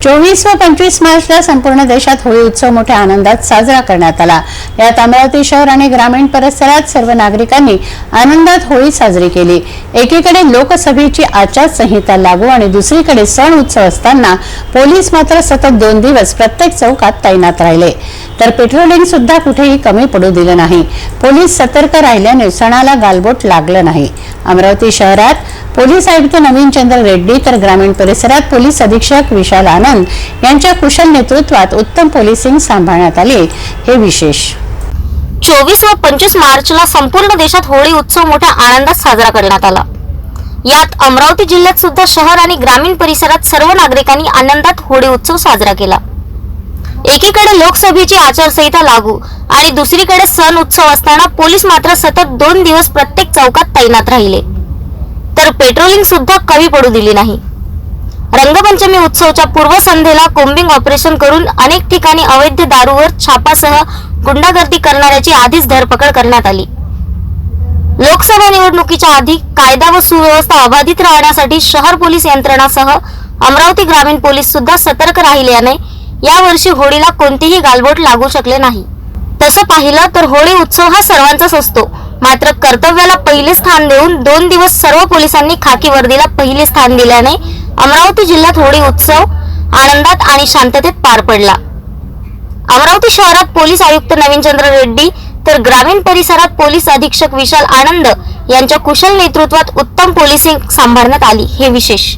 चोवीस व पंचवीस मार्चला संपूर्ण देशात होळी उत्सव मोठ्या आनंदात साजरा करण्यात आला. यात अमरावती शहर आणि ग्रामीण परिसरात सर्व नागरिकांनी आनंदात होळी साजरी केली. एकीकडे लोकसभेची आचारसंहिता लागू आणि दुसरीकडे सण उत्सव असताना पोलीस मात्र सतत दोन दिवस प्रत्येक चौकात तैनात राहिले. तर पेट्रोलिंग सुद्धा कुठेही कमी पडू दिलं नाही. पोलीस सतर्क राहिल्याने सणाला गालबोट लागलं नाही. अमरावती शहरात पोलीस आयुक्त नवीन चंद्र रेड्डी तर ग्रामीण परिसरात पोलीस अधीक्षक विशाल आनंद यांच्या कुशल नेतृत्वात उत्तम पोलिसिंग सांभाळण्यात आले. हे विशेष. चोवीस व पंचवीस मार्चला संपूर्ण देशात होळी उत्सव मोठ्या आनंदात साजरा करण्यात आला. यात अमरावती जिल्ह्यात सुद्धा शहर आणि ग्रामीण परिसरात सर्व नागरिकांनी आनंदात होळी उत्सव साजरा केला. एकीकडे लोकसभेची आचारसंहिता लागू आणि दुसरीकडे सण उत्सव असताना पोलीस मात्र सतत दोन दिवस प्रत्येक चौकात तैनात राहिले. तर पेट्रोलिंग सुद्धा कमी पडू दिली नाही. रंगपंचमी उत्सवच्या पूर्वसंध्येला कोम्बिंग ऑपरेशन करून अनेक ठिकाणी अवैध दारूवर छापासह गुंडागर्दी करणाऱ्याची आधीच धरपकड करण्यात आली. लोकसभा निवडणुकीच्या आधी कायदा व सुव्यवस्था अबाधित राहण्यासाठी शहर पोलीस यंत्रणासह अमरावती ग्रामीण पोलीस सुद्धा सतर्क राहिल्याने यावर्षी होळीला कोणतीही गालबोट लागू शकले नाही. तसं पाहिलं तर होळी उत्सव हा सर्वांचाच असतो. मात्र कर्तव्याला पहिले स्थान देऊन दोन दिवस सर्व पोलिसांनी खाकी वर्दीला पहिले स्थान दिल्याने अमरावती जिल्ह्यात होळी उत्सव आनंदात आणि शांततेत पार पडला. अमरावती शहरात पोलीस आयुक्त नवीनचंद्र रेड्डी तर ग्रामीण परिसरात पोलीस अधीक्षक विशाल आनंद यांच्या कुशल नेतृत्वात उत्तम पोलिसिंग सांभाळण्यात आली. हे विशेष